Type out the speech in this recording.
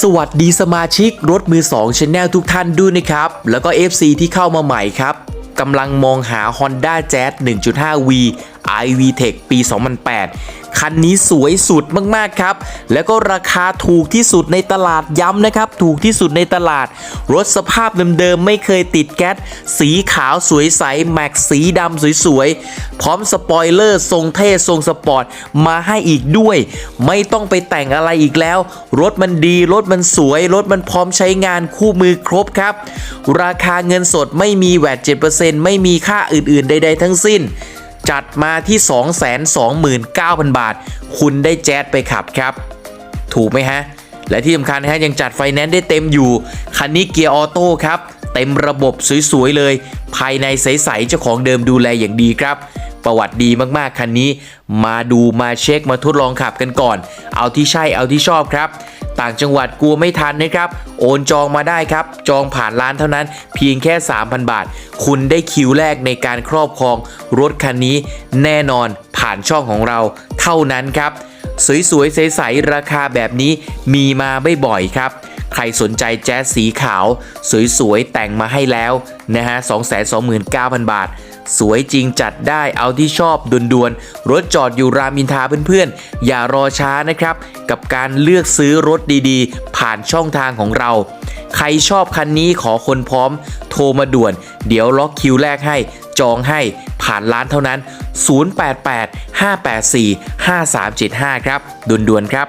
สวัสดีสมาชิกรถมือ2 Channel ทุกท่านด้วยนะครับ แล้วก็ FC ที่เข้ามาใหม่ครับกำลังมองหา Honda Jazz 1.5V iV Tech ปี 2008 คันนี้สวยสุดมาก ๆ ครับ แล้วก็ราคาถูกที่สุดในตลาดย้ำนะครับ ถูกที่สุดในตลาด รถสภาพเดิมๆ ไม่เคยติดแก๊ส สีขาวสวยใส แม็กสีดำสวยๆ พร้อมสปอยเลอร์ ทรงเท่ทรงสปอร์ต มาให้อีกด้วย ไม่ต้องไปแต่งอะไรอีกแล้ว รถมันดี รถมันสวย รถมันพร้อมใช้งานคู่มือครบครับ ราคาเงินสดไม่มีแวด7%ไม่มีค่าอื่นๆ ใด ๆ ทั้งสิ้น จัดมาที่ 229,000 บาท คุณได้แจ๊ดไปขับครับ ถูกไหมฮะ และที่สำคัญนะฮะยังจัดไฟแนนซ์ได้เต็มอยู่ คันนี้เกียร์ออโต้ครับ เต็มระบบสวย ๆ เลย ภายในใส ๆ เจ้าของเดิมดูแลอย่างดีครับ ประวัติดีมากๆ คันนี้ มาดูมาเช็คมาทดลองขับกันก่อน เอาที่ใช่เอาที่ชอบครับ ต่างจังหวัดกลัวไม่ทันนะครับ โอนจองมาได้ครับ จองผ่านร้านเท่านั้น เพียงแค่ 3,000 บาท คุณได้คิวแรกในการครอบครองรถคันนี้แน่นอนผ่านช่องของเราเท่านั้นครับ สวยๆใสๆราคาแบบนี้มีมาไม่บ่อยครับใครสนใจแจ๊สสีขาว สวยๆ แต่งมาให้แล้วนะฮะ 229,000 บาท สวยจริงจัดได้เอาที่ชอบด่วนๆ รถจอดอยู่รามินทาเพื่อนๆ อย่ารอช้านะครับ กับการเลือกซื้อรถดีๆ ผ่านช่องทางของเรา ใครชอบคันนี้ขอคนพร้อม โทรมาด่วน เดี๋ยวล็อกคิวแรกให้ จองให้ผ่านร้านเท่านั้น 088 584 5375 ครับด่วนๆครับ